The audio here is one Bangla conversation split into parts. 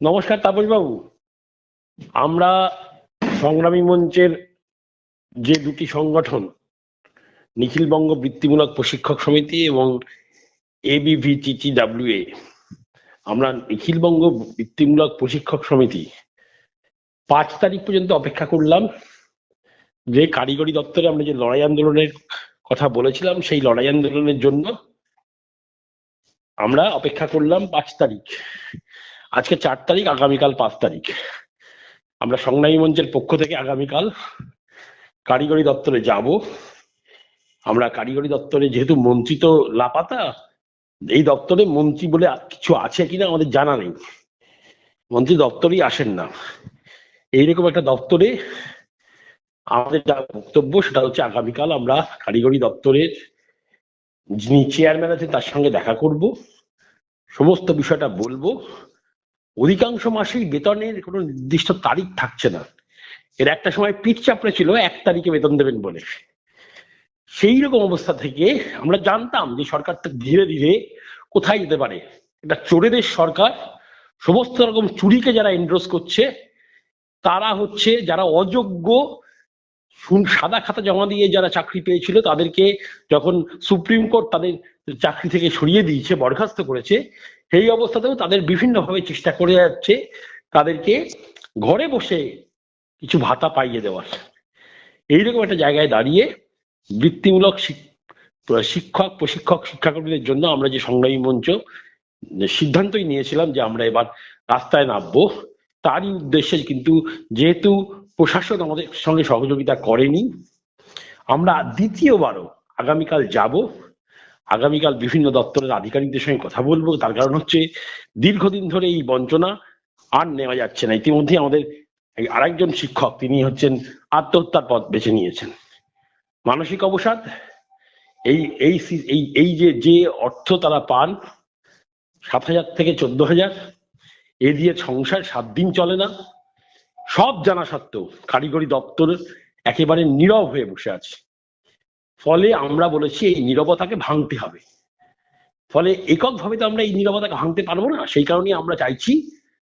নমস্কার তাপস বাবু আমরা সংগ্রামী মঞ্চের যে দুটি সংগঠন, নিখিলবঙ্গ বৃত্তিমূলক প্রশিক্ষক সমিতি এবং এবিভিটিটিডাব্লিউএ আমরা নিখিলবঙ্গ বৃত্তিমূলক প্রশিক্ষক সমিতি, পাঁচ তারিখ পর্যন্ত অপেক্ষা করলাম। যে কারিগরি দপ্তরে আমরা যে লড়াই আন্দোলনের কথা বলেছিলাম, সেই লড়াই আন্দোলনের জন্য আমরা অপেক্ষা করলাম পাঁচ তারিখ। আজকে চার তারিখ, আগামীকাল পাঁচ তারিখ। আমরা সংগ্রামী মঞ্চের পক্ষ থেকে আগামীকাল কারিগরি দপ্তরে যাব। আমরা কারিগরি দপ্তরে যেহেতু মন্ত্রী তো লাপাতা, এই দপ্তরে মন্ত্রী বলে কিছু আছে কিনা আমাদের জানা নেই। মন্ত্রী দপ্তরেই আসেন না। এইরকম একটা দপ্তরে আমাদের যা বক্তব্য সেটা হচ্ছে আগামীকাল আমরা কারিগরি দপ্তরের যিনি চেয়ারম্যান আছেন তার সঙ্গে দেখা করব। সমস্ত বিষয়টা বলব। অধিকাংশ মাসেই বেতনের কোনো নির্দিষ্ট তারিখ থাকছে না। এর একটা সময় পিঠ চাপড়ে ছিল, এক তারিখে বেতন দেবেন বলে। সেই রকম অবস্থা থেকে আমরা জানতাম যে সরকার ধীরে ধীরে কোথায় যেতে পারে। এটা চোরেদের সরকার, সমস্ত রকম চুরিকে যারা এন্ড্রোস করছে, তারা হচ্ছে যারা অযোগ্য সাদা খাতা জমা দিয়ে যারা চাকরি পেয়েছিল, তাদেরকে যখন সুপ্রিম কোর্ট তাদের চাকরি থেকে সরিয়ে দিয়েছে, বরখাস্ত করেছে সেই অবস্থাতেও তাদের বিভিন্নভাবে চেষ্টা করে যাচ্ছে তাদেরকে ঘরে বসে কিছু ভাতা পাইয়ে দেওয়ার। এইরকম একটা জায়গায় দাঁড়িয়ে বৃত্তিমূলক শিক্ষক, প্রশিক্ষক, শিক্ষাকর্মীদের জন্য আমরা যে সংগ্রামী মঞ্চ সিদ্ধান্তই নিয়েছিলাম যে আমরা এবার রাস্তায় নামবো, তারই উদ্দেশ্যে কিন্তু যেহেতু প্রশাসন আমাদের সঙ্গে সহযোগিতা করেনি, আমরা দ্বিতীয়বারও আগামীকাল যাব। আগামীকাল বিভিন্ন দপ্তরের আধিকারিকদের সঙ্গে কথা বলব। তার কারণ হচ্ছে, দীর্ঘদিন ধরে এই বঞ্চনা আর নেওয়া যাচ্ছে না। ইতিমধ্যে আমাদের আরেকজন শিক্ষক, তিনি হচ্ছেন আত্মহত্যার পথ বেছে নিয়েছেন। মানসিক অবসাদ, এই এই এই এই যে যে অর্থ তারা পান, সাত হাজার থেকে চোদ্দ হাজার, এ দিয়ে সংসার সাত দিন চলে না। সব জানা সত্ত্বেও কারিগরি দপ্তর একেবারে নীরব হয়ে বসে আছে। ফলে আমরা বলেছি এই নীরবতাকে ভাঙতে হবে। ফলে এককভাবে তো আমরা এই নীরবতাকে ভাঙতে পারব না, সেই কারণেই আমরা চাইছি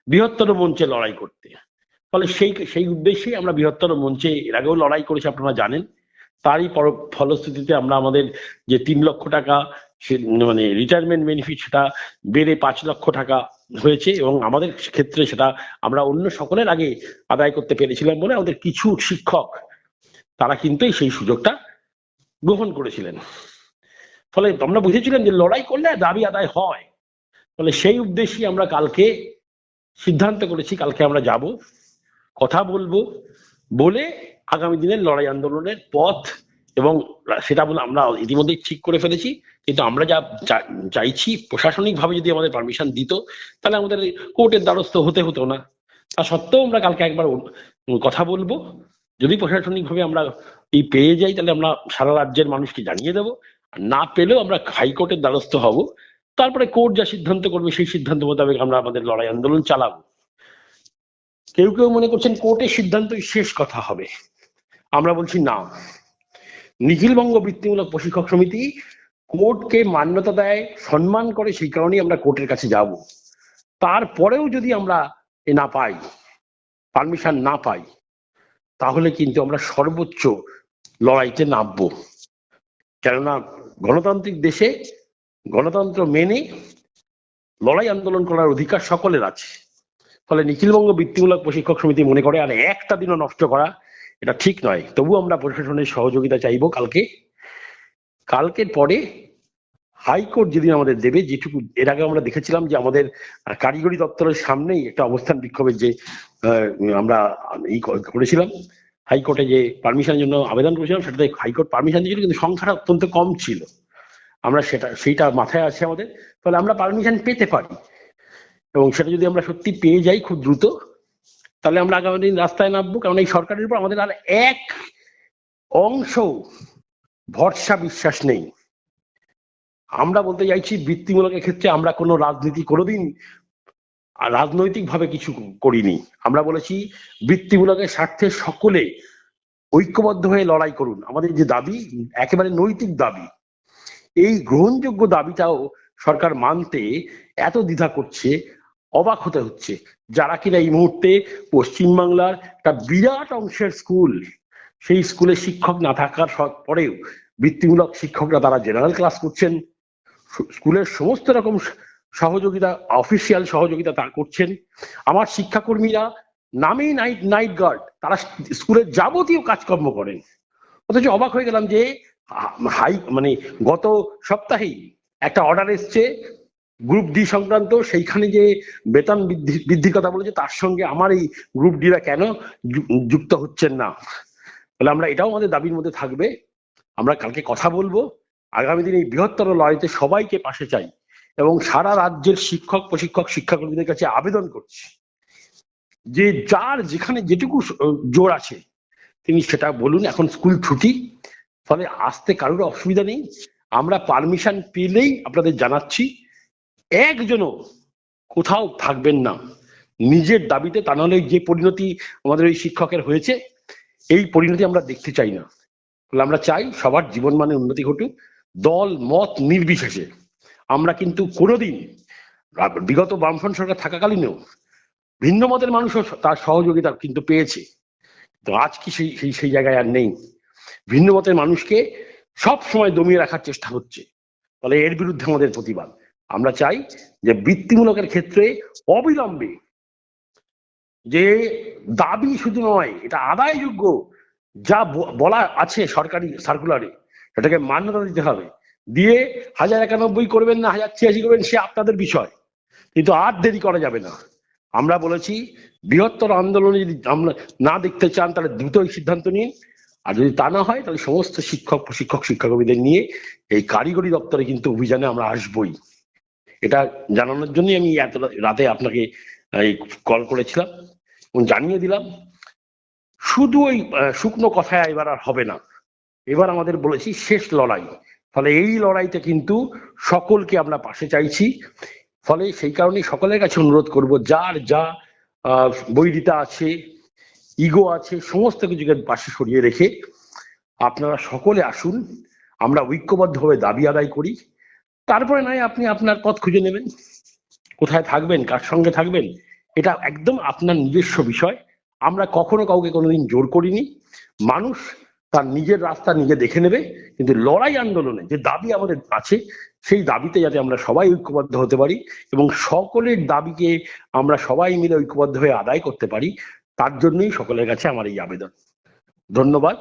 বৃহত্তর মঞ্চে লড়াই করতে। ফলে সেই সেই উদ্দেশ্যেই আমরা বৃহত্তর মঞ্চে, এর আগেও লড়াই করেছি, আপনারা জানেন। তারই ফলশ্রুতিতে আমরা আমাদের যে তিন লক্ষ টাকা, সে মানে রিটায়ারমেন্ট বেনিফিট সেটা বেড়ে পাঁচ লক্ষ টাকা হয়েছে এবং আমাদের ক্ষেত্রে সেটা আমরা অন্য সকলের আগে আদায় করতে পেরেছিলাম বলে আমাদের কিছু শিক্ষক, তারা কিন্তু সেই সুযোগটা গ্রহণ করেছিলেন। ফলে আমরা বুঝেছিলাম যে লড়াই করলে দাবি আদায় হয়। ফলে সেই উদ্দেশ্যে আমরা কালকে সিদ্ধান্ত করেছি, কালকে আমরা যাব। কথা বলব বলে আগামী দিনের লড়াই আন্দোলনের পথ এবং সেটা বলে আমরা ইতিমধ্যেই ঠিক করে ফেলেছি। কিন্তু আমরা যা চাইছি প্রশাসনিক ভাবে যদি আমাদের পারমিশন দিত, তাহলে আমাদের কোর্টের দ্বারস্থ হতে হতো না। তা সত্ত্বেও আমরা কালকে একবার কথা বলব। যদি প্রশাসনিক ভাবে আমরা এই পেয়ে যাই, তাহলে আমরা সারা রাজ্যের মানুষকে জানিয়ে দেবো। না পেলেও আমরা হাইকোর্টের দ্বারস্থ হব। তারপরে কোর্ট যা সিদ্ধান্ত করবে, সেই সিদ্ধান্ত মোতাবেক আমরা আমাদের লড়াই আন্দোলন চালাবো। কেউ কেউ মনে করছেন কোর্টের সিদ্ধান্তই শেষ কথা হবে। আমরা বলছি না। নিখিলবঙ্গ বৃত্তিমূলক প্রশিক্ষক সমিতি কোর্টকে মান্যতা দেয়, সম্মান করে, সেই কারণেই আমরা কোর্টের কাছে যাব। তারপরেও যদি আমরা এ না পাই, পারমিশন না পাই তাহলে কিন্তু আমরা সর্বোচ্চ লড়াইতে নামবো। কেননা গণতান্ত্রিক দেশে গণতন্ত্র মেনে লড়াই আন্দোলন করার অধিকার সকলের আছে। ফলে নিখিলবঙ্গ বৃত্তিমূলক প্রশিক্ষক সমিতি মনে করে, আর, একটা দিনও নষ্ট করা এটা ঠিক নয়। তবু আমরা প্রশাসনের সহযোগিতা চাইব কালকে। কালকের পরে হাইকোর্ট যেদিন আমাদের দেবে, যেটুকু, এর আগে আমরা দেখেছিলাম যে আমাদের কারিগরি দপ্তরের সামনেই একটা অবস্থান বিক্ষোভের যে আমরা ক- করেছিলাম, হাইকোর্টে যে পারমিশনের জন্য আবেদন করেছিলাম, সেটাতে হাইকোর্ট পারমিশন দিয়েছিল, কিন্তু সংখ্যাটা অত্যন্ত কম ছিল। আমরা সেটা, সেইটা মাথায় আছে আমাদের, ফলে আমরা পারমিশন পেতে পারি। এবং সেটা যদি আমরা সত্যি পেয়ে যাই খুব দ্রুত, তাহলে আমরা আগামী দিন রাস্তায় নামবো, কারণ এই সরকারের উপর আমাদের আর এক অংশ ভরসা বিশ্বাস নেই। আমরা বলতে চাইছি বৃত্তিমূলকের ক্ষেত্রে আমরা কোনো রাজনীতি কোনোদিন রাজনৈতিক ভাবে কিছু করিনি। আমরা বলেছি বৃত্তিমূলকের স্বার্থে সকলে ঐক্যবদ্ধ হয়ে লড়াই করুন। আমাদের যে দাবি, একেবারে নৈতিক দাবি, এই গ্রহণযোগ্য দাবিটাও সরকার মানতে এত দ্বিধা করছে, অবাক হতে হচ্ছে, যারা কিনা এই মুহূর্তে পশ্চিমবাংলার একটা বিরাট অংশের স্কুল, সেই স্কুলে শিক্ষক না থাকার পরেও বৃত্তিমূলক শিক্ষকরা তারা জেনারেল ক্লাস করছেন। স্কুলের সমস্ত রকম সহযোগিতা অফিসিয়াল সহযোগিতা তারা করছেন। আমার শিক্ষাকর্মীরা নামেই নাইট নাইট গার্ড তারা স্কুলের যাবতীয় কাজকর্ম করেন। অথচ অবাক হয়ে গেলাম যে হাই মানে গত সপ্তাহেই একটা অর্ডার এসছে গ্রুপ ডি সংক্রান্ত, সেইখানে যে বেতন বৃদ্ধি, বৃদ্ধির কথা বলেছে, তার সঙ্গে আমার এই গ্রুপ ডিরা কেন যুক্ত হচ্ছেন না? তাহলে আমরা এটাও আমাদের দাবির মধ্যে থাকবে। আমরা কালকে কথা বলব। আগামী দিনে এই বৃহত্তর লড়াইতে সবাইকে পাশে চাই এবং সারা রাজ্যের শিক্ষক, প্রশিক্ষক, শিক্ষাকর্মীদের কাছে আবেদন করছি যে যার যেখানে যেটুকু জোর আছে তিনি সেটা বলুন, এখন স্কুল ছুটি, ফলে আসতে কারোর অসুবিধা নেই। আমরা পারমিশন পেলেই আপনাদের জানাচ্ছি, একজনও কোথাও থাকবেন না। নিজের দাবিতে তা নাহলে যে পরিণতি আমাদের ওই শিক্ষকের হয়েছে, এই পরিণতি আমরা দেখতে চাই না। আমরা চাই সবার জীবন মানে উন্নতি ঘটুক। দল, মত নির্বিশেষে। আমরা কিন্তু কোনোদিন বিগত বামফ্রন্ট সরকার থাকাকালীনও ভিন্ন মতের মানুষও তার সহযোগিতা কিন্তু পেয়েছে। তো আজ কি সেই সেই সেই জায়গায় আর নেই। ভিন্ন মতের মানুষকে সব সময় দমিয়ে রাখার চেষ্টা হচ্ছে। ফলে এর বিরুদ্ধে আমাদের প্রতিবাদ। আমরা চাই যে বৃত্তিমূলকের ক্ষেত্রে অবিলম্বে যে দাবি শুধু নয়, এটা আদায়যোগ্য যা বলা আছে সরকারি সার্কুলারে সেটাকে মান্যতা দিতে হবে। দিয়ে হাজার একানব্বই করবেন না, হাজার ছিয়াশি করবেন, সে আপনাদের বিষয়। কিন্তু আর দেরি করা যাবে না। আমরা বলেছি, বৃহত্তর আন্দোলনে যদি আমরা না দেখতে চান, তাহলে দ্রুতই সিদ্ধান্ত নিন। আর যদি তা না হয়, তাহলে সমস্ত শিক্ষক, প্রশিক্ষক, শিক্ষাকর্মীদের নিয়ে এই কারিগরি দপ্তরে কিন্তু অভিযানে আমরা আসবই। এটা জানানোর জন্যই আমি এত রাতে আপনাকে, এই কল করেছিলাম জানিয়ে দিলাম। শুধু ওই শুকনো কথায় এবার আর হবে না। এবার আমাদের বলেছি শেষ লড়াই। ফলে এই লড়াইতে কিন্তু সকলকে আমরা পাশে চাইছি। ফলে সেই কারণেই সকলের কাছে অনুরোধ করব, যার যা বৈরিতা আছে, ইগো আছে, সমস্ত কিছুকে পাশে সরিয়ে রেখে আপনারা সকলে আসুন, আমরা ঐক্যবদ্ধভাবে দাবি আদায় করি। তারপরে নয়, আপনি আপনার পথ খুঁজে নেবেন। কোথায় থাকবেন, কার সঙ্গে থাকবেন, এটা একদম আপনার নিজস্ব বিষয়। আমরা কখনো কাউকে কোনোদিন জোর করিনি। মানুষ তার নিজের রাস্তা নিজে দেখে নেবে। কিন্তু লড়াই আন্দোলনে যে দাবি আমাদের আছে, সেই দাবিতে যাতে আমরা সবাই ঐক্যবদ্ধ হতে পারি এবং সকলের দাবিকে আমরা সবাই মিলে ঐক্যবদ্ধ হয়ে আদায় করতে পারি, তার জন্যই সকলের কাছে আমার এই আবেদন। ধন্যবাদ।